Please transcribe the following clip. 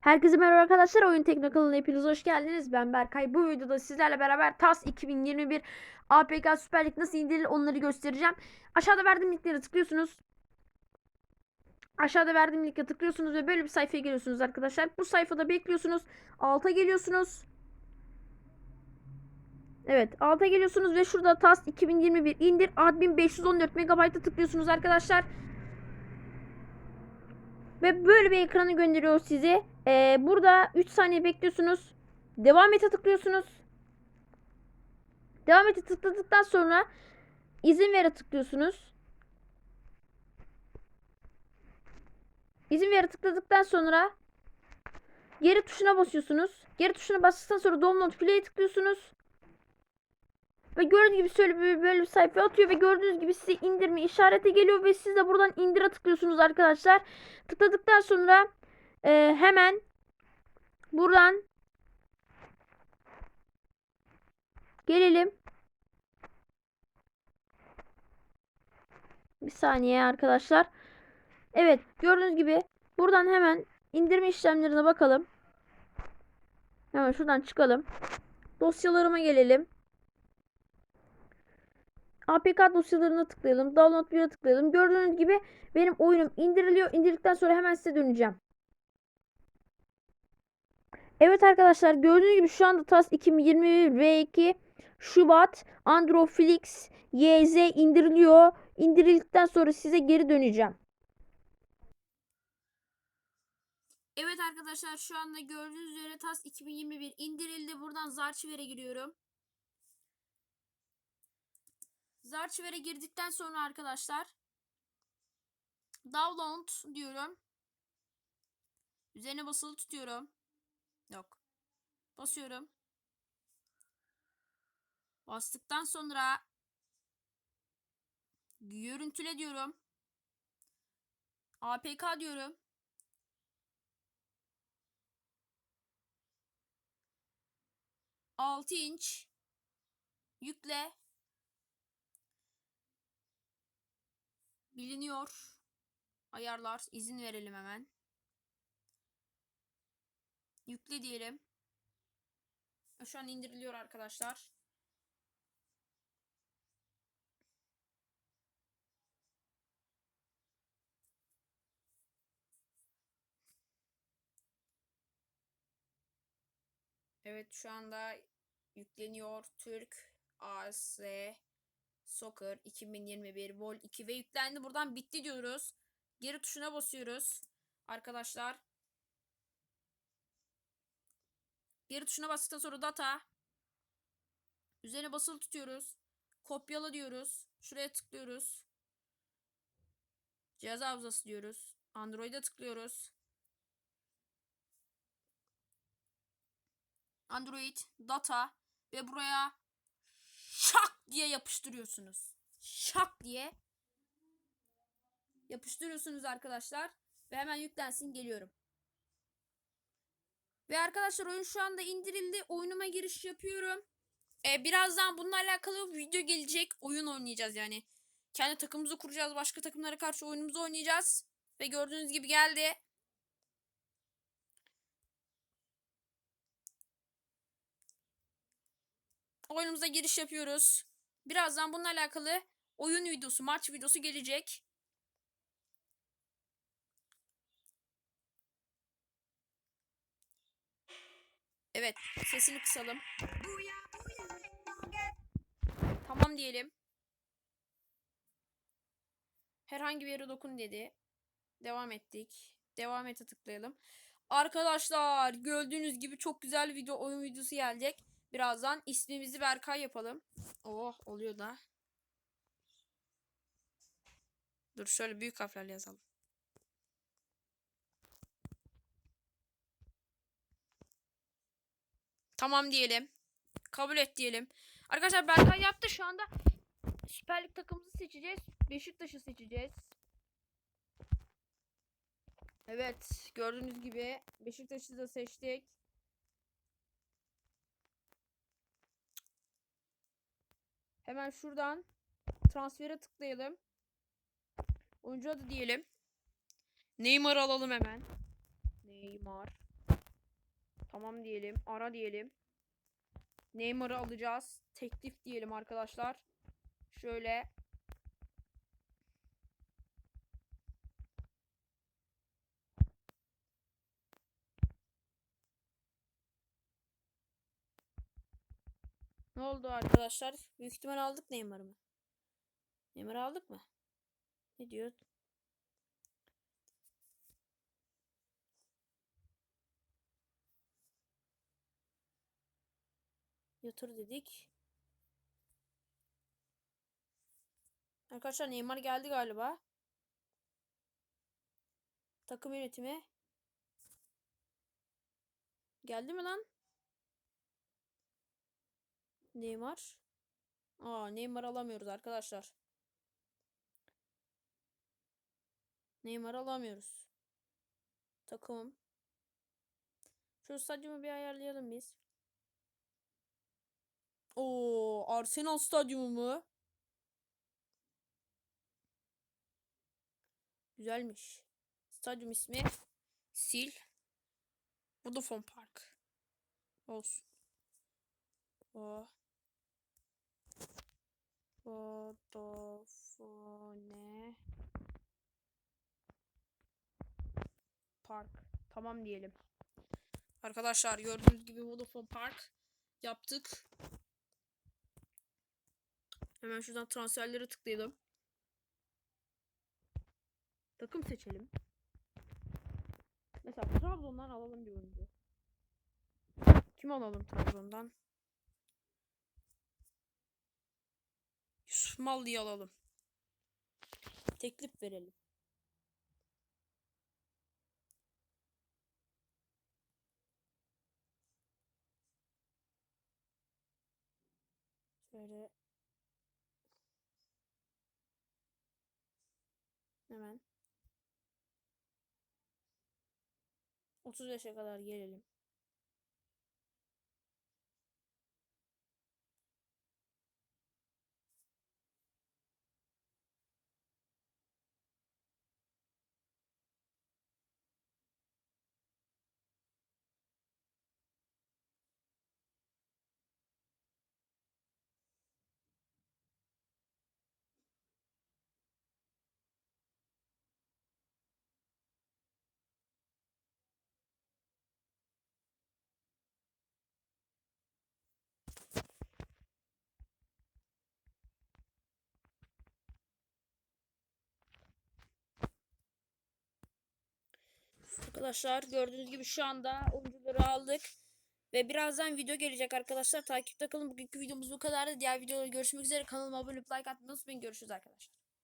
Herkese merhaba arkadaşlar. Oyun Tekno kanalına hepiniz hoş geldiniz. Ben Berkay. Bu videoda sizlerle beraber TAS 2021 APK Süper Lig nasıl indirilir onları göstereceğim. Aşağıda verdiğim linklere tıklıyorsunuz. Aşağıda verdiğim linke tıklıyorsunuz ve böyle bir sayfaya geliyorsunuz arkadaşlar. Bu sayfada bekliyorsunuz. Alta geliyorsunuz. Evet alta geliyorsunuz ve şurada TAS 2021 indir admin 514 MB'a tıklıyorsunuz arkadaşlar. Ve böyle bir ekranı gönderiyor size. Ee, burada 3 saniye bekliyorsunuz. Devam ete tıklıyorsunuz. Devam ete tıkladıktan sonra izin vere tıklıyorsunuz. İzin vere tıkladıktan sonra geri tuşuna basıyorsunuz. Geri tuşuna bastıktan sonra download play'e tıklıyorsunuz. Ve gördüğünüz gibi şöyle bir, böyle bir sayfa atıyor ve gördüğünüz gibi size indirme işareti geliyor ve siz de buradan indire tıklıyorsunuz arkadaşlar. Tıkladıktan sonra e, hemen buradan gelelim. Bir saniye arkadaşlar. Evet gördüğünüz gibi buradan hemen indirme işlemlerine bakalım. Hemen şuradan çıkalım. Dosyalarıma gelelim. APK dosyalarına tıklayalım. Download bir tıklayalım. Gördüğünüz gibi benim oyunum indiriliyor. İndirdikten sonra hemen size döneceğim. Evet arkadaşlar gördüğünüz gibi şu anda TAS 2020 V2 Şubat Android Flix YZ indiriliyor. İndirildikten sonra size geri döneceğim. Evet arkadaşlar şu anda gördüğünüz üzere TAS 2021 indirildi. Buradan Zarchiver'e giriyorum. Zarchiver'e girdikten sonra arkadaşlar download diyorum. Üzerine basılı tutuyorum. Yok. Basıyorum. Bastıktan sonra görüntüle diyorum. APK diyorum. Altı inç yükle biliniyor. Ayarlar izin verelim hemen. Yükle diyelim. Şu an indiriliyor arkadaşlar. Evet şu anda yükleniyor. Türk AS Soccer 2021 Vol 2 ve yüklendi. Buradan bitti diyoruz. Geri tuşuna basıyoruz. Arkadaşlar. Geri tuşuna bastıktan sonra data. Üzerine basılı tutuyoruz. Kopyala diyoruz. Şuraya tıklıyoruz. Cihaz hafızası diyoruz. Android'e tıklıyoruz. Android, data ve buraya diye yapıştırıyorsunuz. Şak diye yapıştırıyorsunuz arkadaşlar ve hemen yüklensin geliyorum. Ve arkadaşlar oyun şu anda indirildi. Oyunuma giriş yapıyorum. Ee, birazdan bununla alakalı video gelecek. Oyun oynayacağız yani. Kendi takımımızı kuracağız. Başka takımlara karşı oyunumuzu oynayacağız. Ve gördüğünüz gibi geldi. oyunumuza giriş yapıyoruz. Birazdan bununla alakalı oyun videosu, maç videosu gelecek. Evet, sesini kısalım. Tamam diyelim. Herhangi bir yere dokun dedi. Devam ettik. Devam ete tıklayalım. Arkadaşlar gördüğünüz gibi çok güzel video oyun videosu gelecek. Birazdan ismimizi Berkay yapalım. Oh oluyor da. Dur şöyle büyük harflerle yazalım. Tamam diyelim. Kabul et diyelim. Arkadaşlar Berkay yaptı şu anda. Süper Lig takımımızı seçeceğiz. Beşiktaş'ı seçeceğiz. Evet gördüğünüz gibi Beşiktaş'ı da seçtik. Hemen şuradan transfere tıklayalım. Oyuncu adı diyelim. Neymar alalım hemen. Neymar. Tamam diyelim. Ara diyelim. Neymar'ı alacağız. Teklif diyelim arkadaşlar. Şöyle. Ne oldu arkadaşlar? Büyük ihtimal aldık Neymar'ı mı? Neymar'ı aldık mı? Ne diyor? Yatır dedik. Arkadaşlar Neymar geldi galiba. Takım yönetimi. Geldi mi lan? Neymar. Aa Neymar alamıyoruz arkadaşlar. Neymar alamıyoruz. Takımım. Şu stadyumu bir ayarlayalım biz. Oo, Arsenal stadyumu mu? Güzelmiş. Stadyum ismi Sil Vodafone Park. Olsun. O Vodafone Park. Tamam diyelim. Arkadaşlar gördüğünüz gibi Vodafone Park yaptık. Hemen şuradan transferlere tıklayalım. Takım seçelim. Mesela Trabzon'dan alalım bir oyuncu. Kim alalım Trabzon'dan? Yusuf Mallı'yı alalım. Teklif verelim. Şöyle Hemen. 35'e kadar gelelim. Arkadaşlar gördüğünüz gibi şu anda oyuncuları aldık. Ve birazdan video gelecek arkadaşlar. Takipte kalın. Bugünkü videomuz bu kadar. Diğer videoda görüşmek üzere. Kanalıma abone olup like atmayı unutmayın. Görüşürüz arkadaşlar.